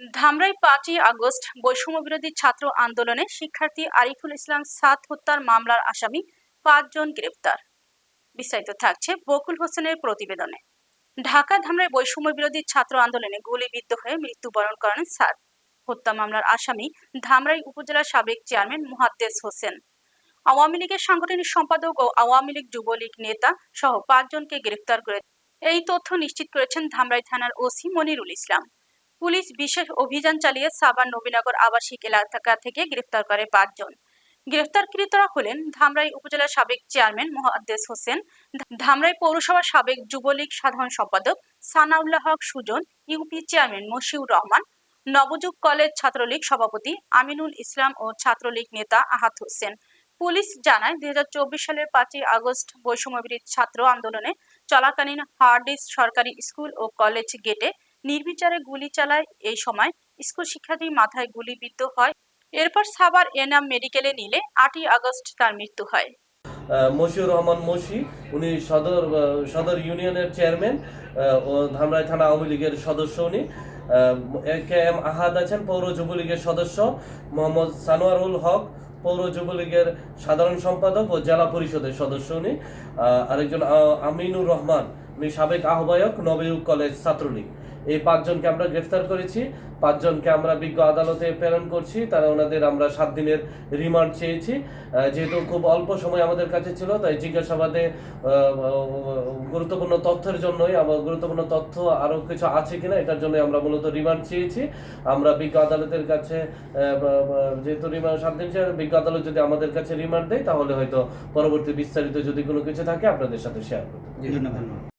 ধামরাই পাঁচই আগস্ট বৈষম্য বিরোধী ছাত্র আন্দোলনে শিক্ষার্থী আরিফুল ইসলাম সাত হত্যার মামলার আসামি পাঁচজন গ্রেপ্তার। বিস্তারিত থাকছে বকুল হোসেনের প্রতিবেদনে। ঢাকা ধামরাই বৈষম্য বিরোধী ছাত্র আন্দোলনে গুলিবিদ্ধ হয়ে মৃত্যুবরণ করেন সাদ হত্যা মামলার আসামি ধামরাই উপজেলার সাবেক চেয়ারম্যান মুহাদ্দেস হোসেন। আওয়ামী লীগের সাংগঠনিক সম্পাদক ও আওয়ামী লীগ যুবলীগ নেতা সহ পাঁচজনকে গ্রেফতার করে এই তথ্য নিশ্চিত করেছেন ধামরাই থানার ওসি মনিরুল ইসলাম। পুলিশ বিশেষ অভিযান চালিয়ে সাভার নবীনগর আবাসিক এলাকা থেকে গ্রেফতার করে পাঁচজন। গ্রেফতারকৃতরা হলেন ধামরাই উপজেলার সাবেক চেয়ারম্যান মোহাদ্দেস হোসেন, ধামরাই পৌরসভার সাবেক যুবলীগ সাধারণ সম্পাদক Sanaullah Haque Sujan, UP chairman Moshiur Rahman, Nabajug college Chhatra League সভাপতি আমিনুল ইসলাম ও ছাত্রলীগ নেতা আহাত হোসেন। পুলিশ জানায়, দুই হাজার চব্বিশ সালের পাঁচই আগস্ট বৈষম্যবিরোধী ছাত্র আন্দোলনে চলাকালীন হার্ডিস সরকারি স্কুল ও কলেজ গেটে নির্বিচারে গুলি চালায় এই সময় স্কুল শিক্ষার্থীর মাথায় গুলিবিদ্ধ হয়। এরপর সাভার এনাম মেডিকেলে নিলে আটই আগস্ট তার মৃত্যু হয়। মশিউর রহমান মশি উনি সদর সদর ইউনিয়নের চেয়ারম্যান ধামরাই থানা আওয়ামী লীগের সদস্য উনি। কে এম আহাদ আছেন, পৌর যুবলীগের সদস্য, মোহাম্মদ সানোয়ারুল হক, পৌর যুবলীগের সাধারণ সম্পাদক ও জেলা পরিষদের সদস্য উনি। আরেকজন আমিনুর রহমান, উনি সাবেক আহ্বায়ক নবযুগ কলেজ ছাত্রলীগ। এই পাঁচজনকে আমরা গ্রেফতার করেছি, পাঁচজনকে আমরা বিজ্ঞ আদালতে প্রেরণ করছি, তারা ওনাদের আমরা সাত দিনের রিমান্ড চেয়েছি। যেহেতু খুব অল্প সময় আমাদের কাছে ছিল, তাই জিজ্ঞাসাবাদে গুরুত্বপূর্ণ তথ্যের জন্যই আমার গুরুত্বপূর্ণ তথ্য আরও কিছু আছে কিনা, এটার জন্য আমরা মূলত রিমান্ড চেয়েছি। আমরা বিজ্ঞ আদালতের কাছে যেহেতু রিমান্ড সাত দিন বিজ্ঞ আদালত যদি আমাদের কাছে রিমান্ড দেয়, তাহলে হয়তো পরবর্তী বিস্তারিত যদি কোনো কিছু থাকে, আপনাদের সাথে শেয়ার করতে ধন্যবাদ।